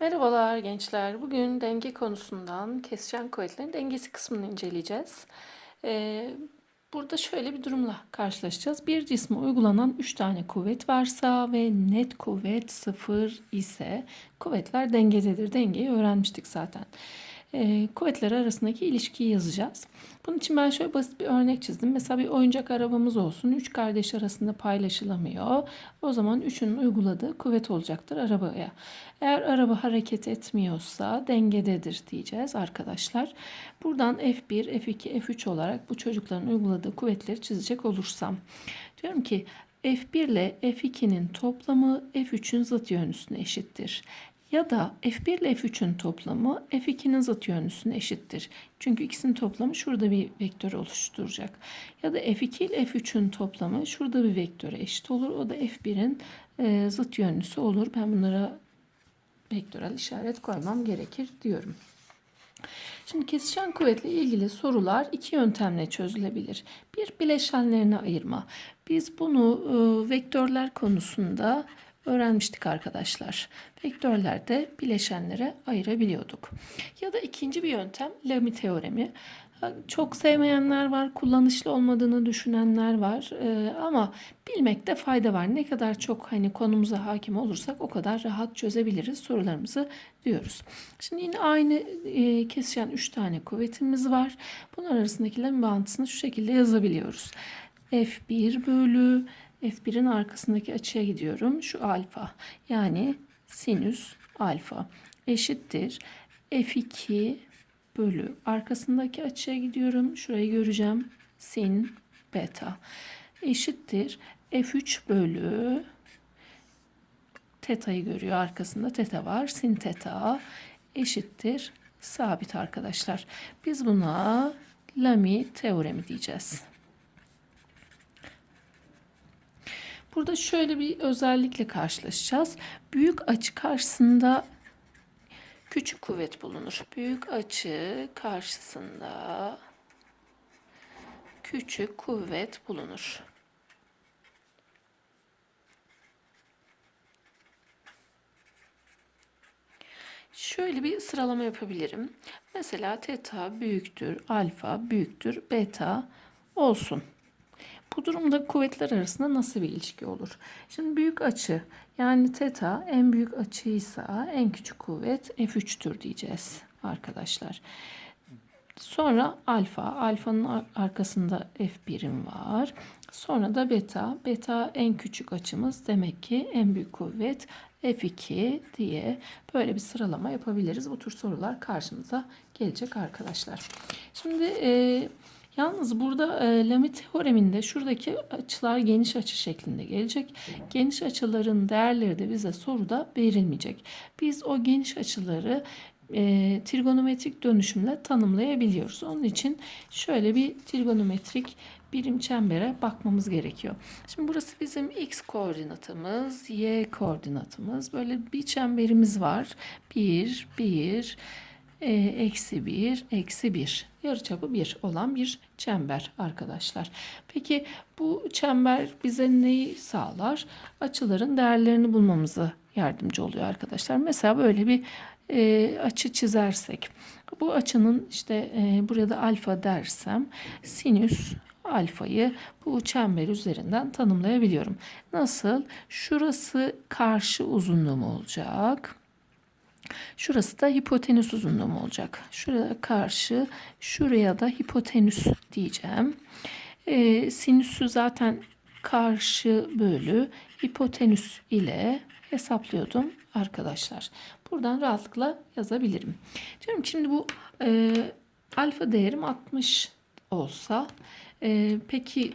Merhabalar gençler. Bugün denge konusundan kesişen kuvvetlerin dengesi kısmını inceleyeceğiz. Ee, burada şöyle bir durumla karşılaşacağız. Bir cisme uygulanan 3 tane kuvvet varsa ve net kuvvet 0 ise kuvvetler dengededir. Dengeyi öğrenmiştik zaten. Ee, kuvvetler arasındaki ilişkiyi yazacağız. Bunun için ben şöyle basit bir örnek çizdim. Mesela bir oyuncak arabamız olsun. Üç kardeş arasında paylaşılamıyor. O zaman üçünün uyguladığı kuvvet olacaktır arabaya. Eğer araba hareket etmiyorsa dengededir diyeceğiz arkadaşlar. Buradan F1, F2, F3 olarak bu çocukların uyguladığı kuvvetleri çizecek olursam. Diyorum ki F1 ile F2'nin toplamı F3'ün zıt yönlüsüne eşittir. Ya da F1 ile F3'ün toplamı F2'nin zıt yönlüsüne eşittir. Çünkü ikisinin toplamı şurada bir vektör oluşturacak. Ya da F2 ile F3'ün toplamı şurada bir vektöre eşit olur. O da F1'in e, zıt yönlüsü olur. Ben bunlara vektörel işaret koymam gerekir diyorum. Şimdi kesişen kuvvetle ilgili sorular iki yöntemle çözülebilir. Bir bileşenlerini ayırma. Biz bunu e, vektörler konusunda öğrenmiştik arkadaşlar. Vektörlerde bileşenlere ayırabiliyorduk. Ya da ikinci bir yöntem Lamy teoremi. Çok sevmeyenler var, kullanışlı olmadığını düşünenler var ee, ama bilmekte fayda var. Ne kadar çok hani konumuza hakim olursak o kadar rahat çözebiliriz sorularımızı diyoruz. Şimdi yine aynı e, kesişen 3 tane kuvvetimiz var. Bunlar arasındaki Lamy bağıntısını şu şekilde yazabiliyoruz. F1 bölü F1'in arkasındaki açıya gidiyorum. Şu alfa yani sinüs alfa eşittir. F2 bölü arkasındaki açıya gidiyorum. Şurayı göreceğim. Sin beta eşittir. F3 bölü teta'yı görüyor arkasında teta var. Sin teta eşittir sabit arkadaşlar. Biz buna Lamy teoremi diyeceğiz. Burada şöyle bir özellikle karşılaşacağız. Büyük açı karşısında küçük kuvvet bulunur. Büyük açı karşısında küçük kuvvet bulunur. Şöyle bir sıralama yapabilirim. Mesela teta büyüktür, alfa büyüktür, beta olsun. Bu durumda kuvvetler arasında nasıl bir ilişki olur? Şimdi büyük açı yani teta en büyük açıysa en küçük kuvvet F3'tür diyeceğiz arkadaşlar. Sonra alfa. Alfanın arkasında F1'im var. Sonra da beta. Beta en küçük açımız demek ki en büyük kuvvet F2 diye böyle bir sıralama yapabiliriz. Bu tür sorular karşımıza gelecek arkadaşlar. Şimdi e, Yalnız burada e, Lamy teoreminde şuradaki açılar geniş açı şeklinde gelecek. Geniş açıların değerleri de bize soruda verilmeyecek. Biz o geniş açıları e, trigonometrik dönüşümle tanımlayabiliyoruz. Onun için şöyle bir trigonometrik birim çembere bakmamız gerekiyor. Şimdi burası bizim x koordinatımız, y koordinatımız. Böyle bir çemberimiz var. 1, 1, e, eksi 1, eksi 1 yarıçapı 1 olan bir çember arkadaşlar. Peki bu çember bize neyi sağlar? Açıların değerlerini bulmamızı yardımcı oluyor arkadaşlar. Mesela böyle bir e, açı çizersek bu açının işte e, buraya alfa dersem sinüs alfayı bu çember üzerinden tanımlayabiliyorum. Nasıl? Şurası karşı uzunluğum olacak. Şurası da hipotenüs uzunluğum olacak. Şuraya karşı şuraya da hipotenüs diyeceğim. Ee, sinüsü zaten karşı bölü hipotenüs ile hesaplıyordum arkadaşlar. Buradan rahatlıkla yazabilirim. Diyorum şimdi bu e, alfa değerim 60 olsa e, peki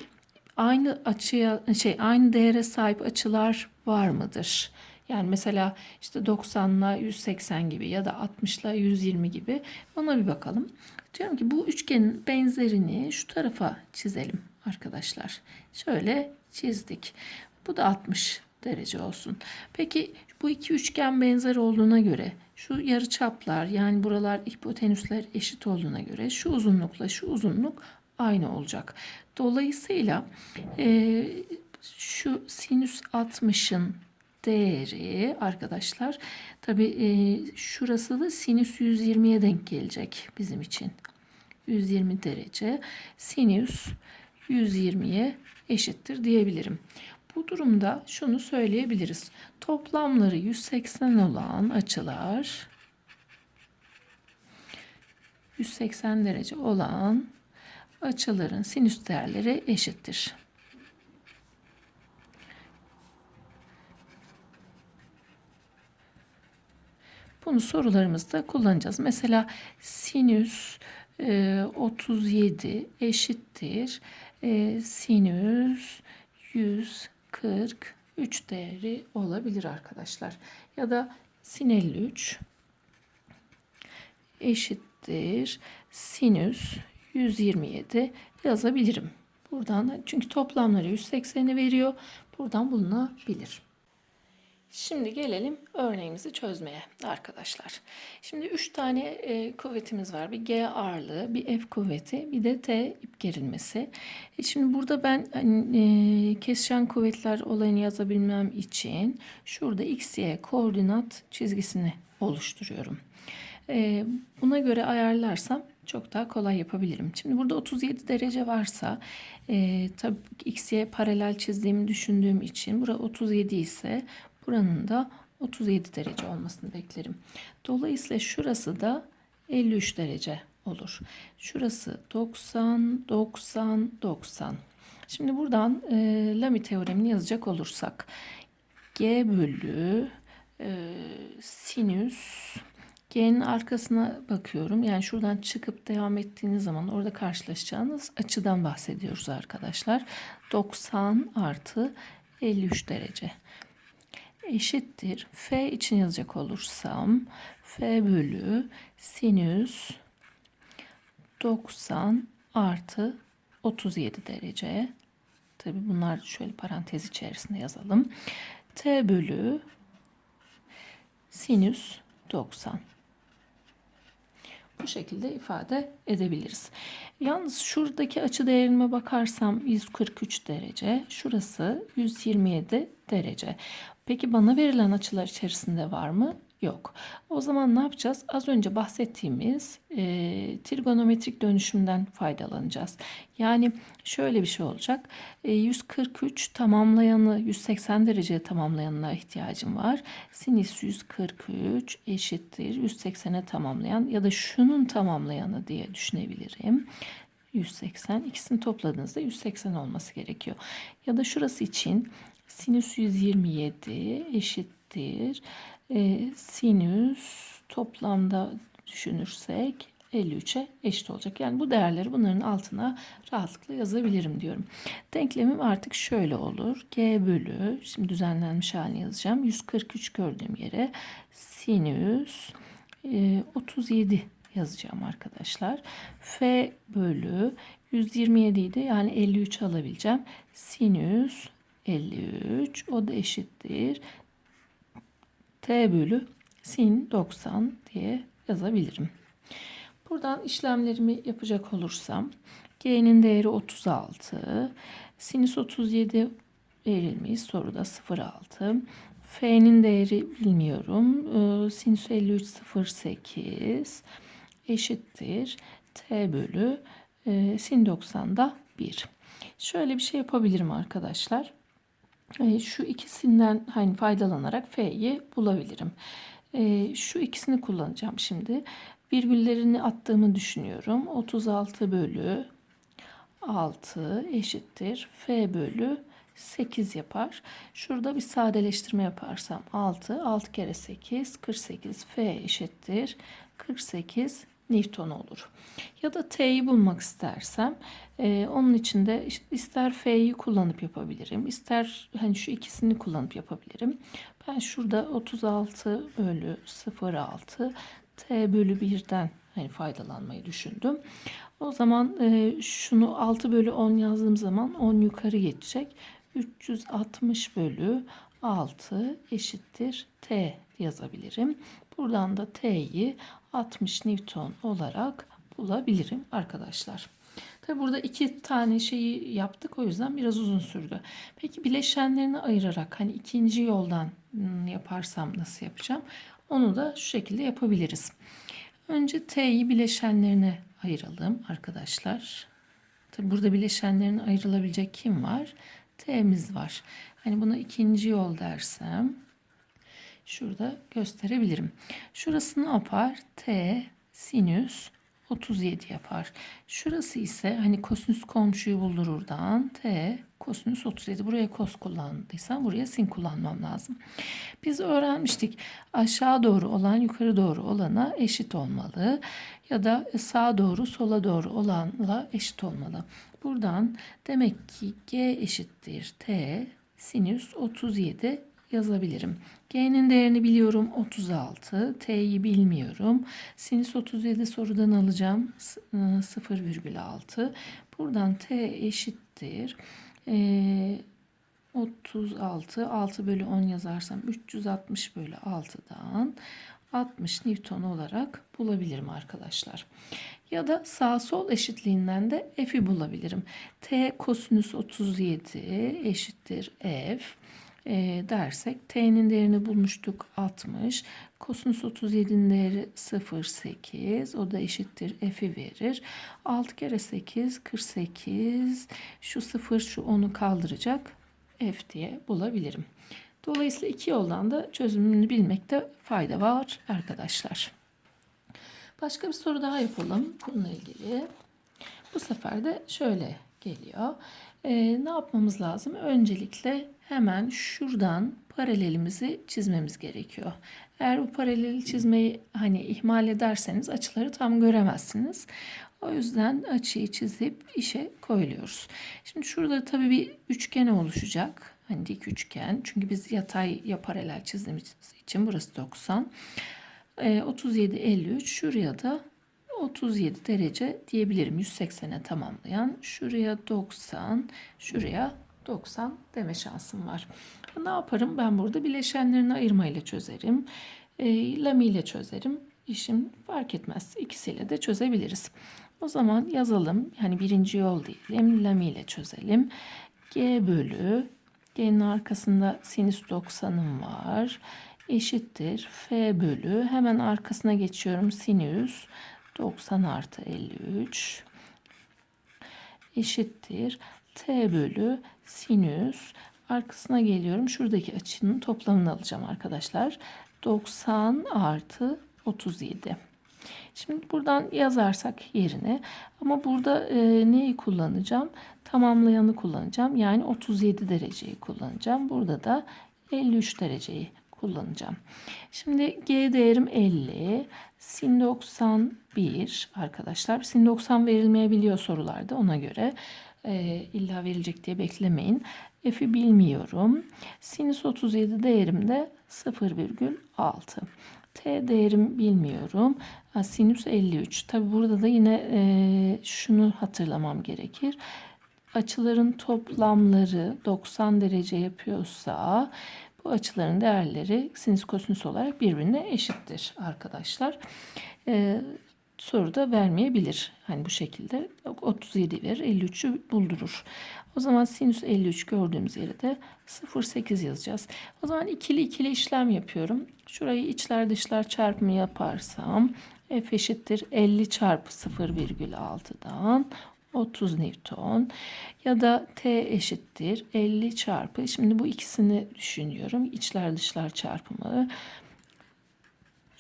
aynı açıya şey aynı değere sahip açılar var mıdır? Yani mesela işte 90 ile 180 gibi ya da 60 ile 120 gibi ona bir bakalım. Diyorum ki bu üçgenin benzerini şu tarafa çizelim arkadaşlar. Şöyle çizdik. Bu da 60 derece olsun. Peki bu iki üçgen benzer olduğuna göre şu yarı çaplar yani buralar hipotenüsler eşit olduğuna göre şu uzunlukla şu uzunluk aynı olacak. Dolayısıyla e, şu sinüs 60'ın değeri arkadaşlar tabi şurası da sinüs 120'ye denk gelecek bizim için. 120 derece sinüs 120'ye eşittir diyebilirim. Bu durumda şunu söyleyebiliriz. Toplamları 180 olan açılar 180 derece olan açıların sinüs değerleri eşittir. Bunu sorularımızda kullanacağız. Mesela sinüs e, 37 eşittir e, sinüs 143 değeri olabilir arkadaşlar. Ya da sin 53 eşittir sinüs 127 yazabilirim. Buradan çünkü toplamları 180'i veriyor. Buradan bulunabilir. Şimdi gelelim örneğimizi çözmeye arkadaşlar. Şimdi 3 tane e, kuvvetimiz var. Bir G ağırlığı, bir F kuvveti, bir de T ip gerilmesi. E, şimdi burada ben hani, e, kesişen kuvvetler olayını yazabilmem için şurada x, y koordinat çizgisini oluşturuyorum. E, buna göre ayarlarsam çok daha kolay yapabilirim. Şimdi burada 37 derece varsa e, tabii x'ye paralel çizdiğimi düşündüğüm için bura 37 ise buranın da 37 derece olmasını beklerim. Dolayısıyla şurası da 53 derece olur. Şurası 90, 90, 90. Şimdi buradan e, Lamy teoremini yazacak olursak G bölü e, sinüs G'nin arkasına bakıyorum. Yani şuradan çıkıp devam ettiğiniz zaman orada karşılaşacağınız açıdan bahsediyoruz arkadaşlar. 90 artı 53 derece eşittir. F için yazacak olursam F bölü sinüs 90 artı 37 derece. Tabi bunlar şöyle parantez içerisinde yazalım. T bölü sinüs 90. Bu şekilde ifade edebiliriz. Yalnız şuradaki açı değerime bakarsam 143 derece. Şurası 127 derece. Peki bana verilen açılar içerisinde var mı? Yok. O zaman ne yapacağız? Az önce bahsettiğimiz e, trigonometrik dönüşümden faydalanacağız. Yani şöyle bir şey olacak. E, 143 tamamlayanı 180 derece tamamlayanına ihtiyacım var. Sinüs 143 eşittir 180'e tamamlayan ya da şunun tamamlayanı diye düşünebilirim. 180 ikisini topladığınızda 180 olması gerekiyor. Ya da şurası için sinüs 127 eşittir e, sinüs toplamda düşünürsek 53'e eşit olacak. Yani bu değerleri bunların altına rahatlıkla yazabilirim diyorum. Denklemim artık şöyle olur. G bölü, şimdi düzenlenmiş halini yazacağım. 143 gördüğüm yere sinüs e, 37 yazacağım arkadaşlar. F bölü 127 idi. Yani 53 alabileceğim. Sinüs 53 o da eşittir t bölü sin 90 diye yazabilirim. Buradan işlemlerimi yapacak olursam g'nin değeri 36, sinüs 37 verilmiş soruda 0,6. F'nin değeri bilmiyorum. Ee, sinüs 53 0,8 eşittir. T bölü e, sin 90'da 1. Şöyle bir şey yapabilirim arkadaşlar. E, şu ikisinden hani faydalanarak F'yi bulabilirim. E, şu ikisini kullanacağım şimdi. Virgüllerini attığımı düşünüyorum. 36 bölü 6 eşittir. F bölü 8 yapar. Şurada bir sadeleştirme yaparsam 6, 6 kere 8, 48 F eşittir. 48 Newton olur. Ya da T'yi bulmak istersem e, onun için de ister F'yi kullanıp yapabilirim. ister hani şu ikisini kullanıp yapabilirim. Ben şurada 36 bölü 0,6 T bölü 1'den hani faydalanmayı düşündüm. O zaman e, şunu 6 bölü 10 yazdığım zaman 10 yukarı geçecek. 360 bölü 6 eşittir T yazabilirim. Buradan da T'yi 60 Newton olarak bulabilirim arkadaşlar. Tabi burada iki tane şeyi yaptık o yüzden biraz uzun sürdü. Peki bileşenlerini ayırarak hani ikinci yoldan hmm, yaparsam nasıl yapacağım? Onu da şu şekilde yapabiliriz. Önce T'yi bileşenlerine ayıralım arkadaşlar. Tabi burada bileşenlerine ayrılabilecek kim var? T'miz var. Hani buna ikinci yol dersem şurada gösterebilirim. Şurası ne yapar? T sinüs 37 yapar. Şurası ise hani kosinüs komşuyu buldururdan T kosinüs 37. Buraya kos kullandıysam buraya sin kullanmam lazım. Biz öğrenmiştik aşağı doğru olan yukarı doğru olana eşit olmalı. Ya da sağa doğru sola doğru olanla eşit olmalı. Buradan demek ki G eşittir T sinüs 37 yazabilirim. G'nin değerini biliyorum 36. T'yi bilmiyorum. Sinüs 37 sorudan alacağım 0,6. Buradan T eşittir. Ee, 36 6 bölü 10 yazarsam 360 bölü 6'dan 60 Newton olarak bulabilirim arkadaşlar. Ya da sağ sol eşitliğinden de F'i bulabilirim. T kosinüs 37 eşittir F e, dersek T'nin değerini bulmuştuk 60. Kosinüs 37'nin değeri 0,8. O da eşittir F'i verir. 6 kere 8 48. Şu 0 şu 10'u kaldıracak. F diye bulabilirim. Dolayısıyla iki yoldan da çözümünü bilmekte fayda var arkadaşlar. Başka bir soru daha yapalım bununla ilgili. Bu sefer de şöyle geliyor. Ee, ne yapmamız lazım? Öncelikle hemen şuradan paralelimizi çizmemiz gerekiyor. Eğer bu paraleli çizmeyi hani ihmal ederseniz açıları tam göremezsiniz. O yüzden açıyı çizip işe koyuluyoruz. Şimdi şurada tabii bir üçgen oluşacak. Hani dik üçgen. Çünkü biz yatay ya paralel çizdiğimiz için burası 90. Ee, 37 53 şuraya da 37 derece diyebilirim 180'e tamamlayan. Şuraya 90, şuraya 90 deme şansım var. Ne yaparım? Ben burada bileşenlerini ayırmayla çözerim. E, lami ile çözerim. İşim fark etmez. İkisiyle de çözebiliriz. O zaman yazalım. Yani birinci yol diyelim. Lami ile çözelim. G bölü G'nin arkasında sinüs 90'ım var. Eşittir. F bölü. Hemen arkasına geçiyorum. Sinüs 90 artı 53 eşittir. T bölü sinüs arkasına geliyorum. Şuradaki açının toplamını alacağım arkadaşlar. 90 artı 37. Şimdi buradan yazarsak yerine ama burada e, neyi kullanacağım? Tamamlayanı kullanacağım. Yani 37 dereceyi kullanacağım. Burada da 53 dereceyi kullanacağım. Şimdi G değerim 50. Sin 91 arkadaşlar. Sin 90 verilmeyebiliyor sorularda ona göre. E, illa verilecek diye beklemeyin. F'i bilmiyorum. Sinüs 37 değerim de 0,6. T değerim bilmiyorum. Sinüs 53. Tabi burada da yine e, şunu hatırlamam gerekir. Açıların toplamları 90 derece yapıyorsa bu açıların değerleri sinüs kosinüs olarak birbirine eşittir arkadaşlar. Ee, soruda vermeyebilir. Hani bu şekilde 37 verir 53'ü buldurur. O zaman sinüs 53 gördüğümüz yere de 0,8 yazacağız. O zaman ikili ikili işlem yapıyorum. Şurayı içler dışlar çarpımı yaparsam f eşittir 50 çarpı 0,6'dan 30 Newton ya da T eşittir 50 çarpı şimdi bu ikisini düşünüyorum içler dışlar çarpımı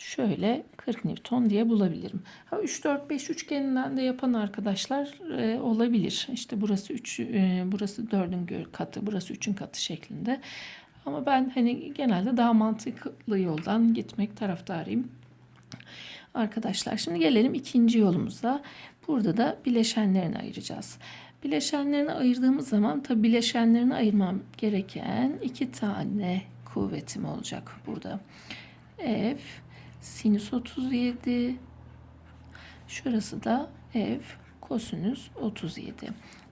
şöyle 40 Newton diye bulabilirim. Ha 3 4 5 üçgeninden de yapan arkadaşlar e, olabilir. İşte burası 3 e, burası 4'ün katı, burası 3'ün katı şeklinde. Ama ben hani genelde daha mantıklı yoldan gitmek taraftarıyım. Arkadaşlar şimdi gelelim ikinci yolumuza. Burada da bileşenlerini ayıracağız. Bileşenlerini ayırdığımız zaman tabi bileşenlerini ayırmam gereken iki tane kuvvetim olacak burada. F sinüs 37 şurası da F kosinüs 37.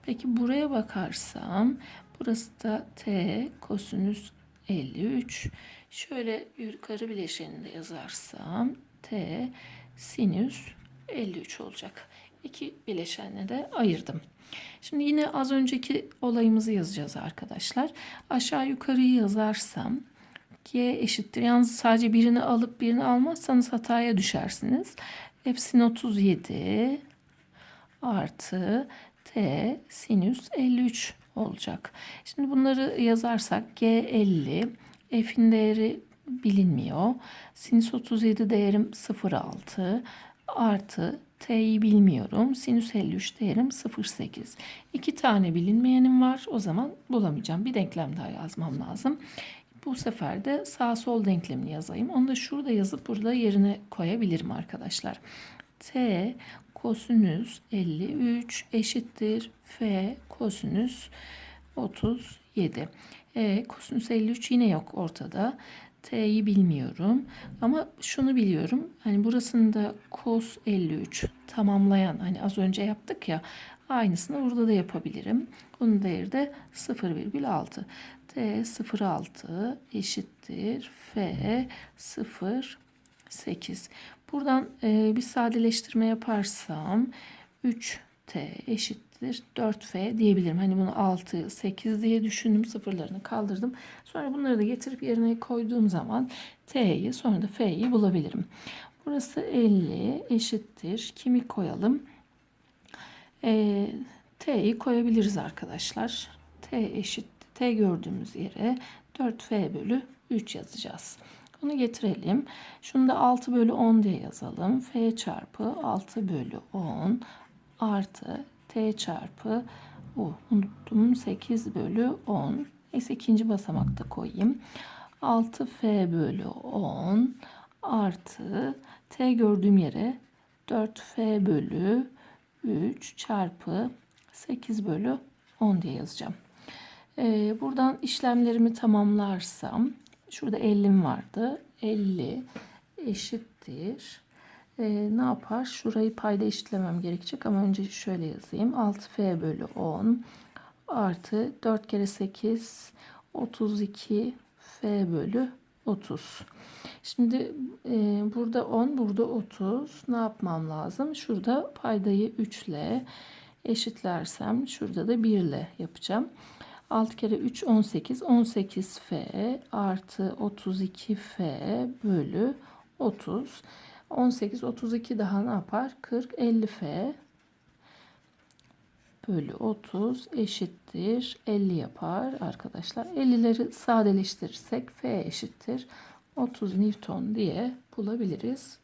Peki buraya bakarsam burası da T kosinüs 53. Şöyle yukarı bileşeninde yazarsam T sinüs 53 olacak. iki bileşenlere ayırdım. Şimdi yine az önceki olayımızı yazacağız arkadaşlar. Aşağı yukarıyı yazarsam G eşittir. Yalnız sadece birini alıp birini almazsanız hataya düşersiniz. F sin 37 artı T sinüs 53 olacak. Şimdi bunları yazarsak G 50, F'in değeri bilinmiyor. Sinüs 37 değerim 0,6 artı T'yi bilmiyorum. Sinüs 53 değerim 0,8. İki tane bilinmeyenim var. O zaman bulamayacağım. Bir denklem daha yazmam lazım. Bu sefer de sağ sol denklemini yazayım. Onu da şurada yazıp burada yerine koyabilirim arkadaşlar. T kosinüs 53 eşittir F kosinüs 37. E, kosinüs 53 yine yok ortada. T'yi bilmiyorum. Ama şunu biliyorum. Hani burasında cos 53 tamamlayan hani az önce yaptık ya aynısını burada da yapabilirim. Onun değeri de 0,6. T 0,6 eşittir F 0,8. Buradan e, bir sadeleştirme yaparsam 3T eşittir 4F diyebilirim. Hani bunu 6, 8 diye düşündüm. Sıfırlarını kaldırdım. Sonra bunları da getirip yerine koyduğum zaman T'yi sonra da F'yi bulabilirim. Burası 50 eşittir. Kimi koyalım? E, T'yi koyabiliriz arkadaşlar. T eşit T gördüğümüz yere 4F bölü 3 yazacağız. Bunu getirelim. Şunu da 6 bölü 10 diye yazalım. F çarpı 6 bölü 10 artı T çarpı o unuttum 8 bölü 10. Neyse ikinci basamakta koyayım. 6F bölü 10 artı T gördüğüm yere 4F bölü 3 çarpı 8 bölü 10 diye yazacağım. Ee, buradan işlemlerimi tamamlarsam şurada 50'm vardı. 50 eşittir. Ee, ne yapar? Şurayı payda eşitlemem gerekecek ama önce şöyle yazayım. 6f bölü 10 artı 4 kere 8 32 f bölü 30. Şimdi e, burada 10 burada 30 ne yapmam lazım? Şurada paydayı 3 ile eşitlersem şurada da 1 ile yapacağım. 6 kere 3 18 18f artı 32f bölü 30 18 32 daha ne yapar? 40 50f bölü 30 eşittir. 50 yapar arkadaşlar. 50'leri sadeleştirirsek f eşittir. 30 Newton diye bulabiliriz